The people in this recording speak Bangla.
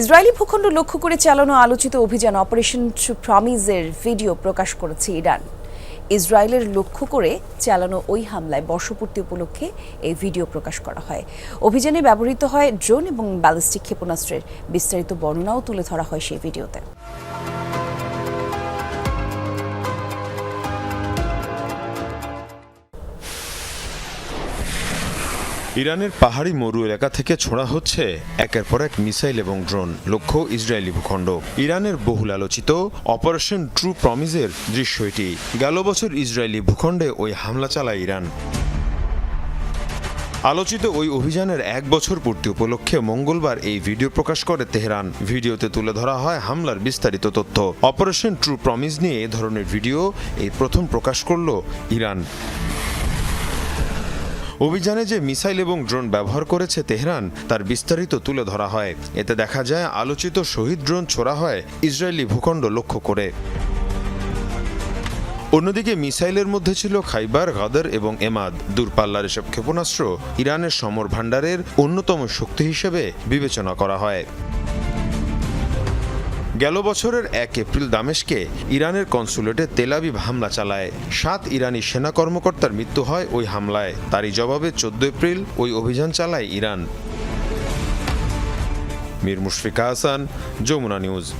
ইসরায়েলি ভূখণ্ড লক্ষ্য করে চালানো আলোচিত অভিযান অপারেশন প্রমিজের ভিডিও প্রকাশ করেছে ইরান। ইসরায়েলের লক্ষ্য করে চালানো ওই হামলায় বর্ষপূর্তি উপলক্ষে এই ভিডিও প্রকাশ করা হয়। অভিযানে ব্যবহৃত হয় ড্রোন এবং ব্যালিস্টিক ক্ষেপণাস্ত্রের। বিস্তারিত বর্ণনাও তুলে ধরা হয় সেই ভিডিওতে। ইরানের পাহাড়ি মরু এলাকা থেকে ছোড়া হচ্ছে একের পর এক মিসাইল এবং ড্রোন, লক্ষ্য ইসরায়েলি ভূখণ্ড। ইরানের বহুল আলোচিত অপারেশন ট্রু প্রমিজের দৃশ্য এটি। গেল বছর ইসরায়েলি ভূখণ্ডে ওই হামলা চালায় ইরান। আলোচিত ওই অভিযানের এক বছর পূর্তি উপলক্ষে মঙ্গলবার এই ভিডিও প্রকাশ করে তেহরান। ভিডিওতে তুলে ধরা হয় হামলার বিস্তারিত তথ্য। অপারেশন ট্রু প্রমিজ নিয়ে এ ধরনের ভিডিও এই প্রথম প্রকাশ করল ইরান। অভিযানে যে মিসাইল এবং ড্রোন ব্যবহার করেছে তেহরান, তার বিস্তারিত তুলে ধরা হয়। এতে দেখা যায়, আলোচিত শহীদ ড্রোন ছোড়া হয় ইসরায়েলি ভূখণ্ড লক্ষ্য করে। অন্যদিকে মিসাইলের মধ্যে ছিল খাইবার, গাদার এবং এমাদ। দূরপাল্লার এসব ক্ষেপণাস্ত্র ইরানের সমর ভাণ্ডারের অন্যতম শক্তি হিসেবে বিবেচনা করা হয়। গেল বছরের এক এপ্রিল দামেশকে ইরানের কনসুলেটে তেলাবিব হামলা চালায়। সাত ইরানি সেনা কর্মকর্তার মৃত্যু হয় ওই হামলায়। তারই জবাবে চোদ্দ এপ্রিল ওই অভিযান চালায় ইরান। মীর মুশফিকা হাসান যমুনা নিউজ।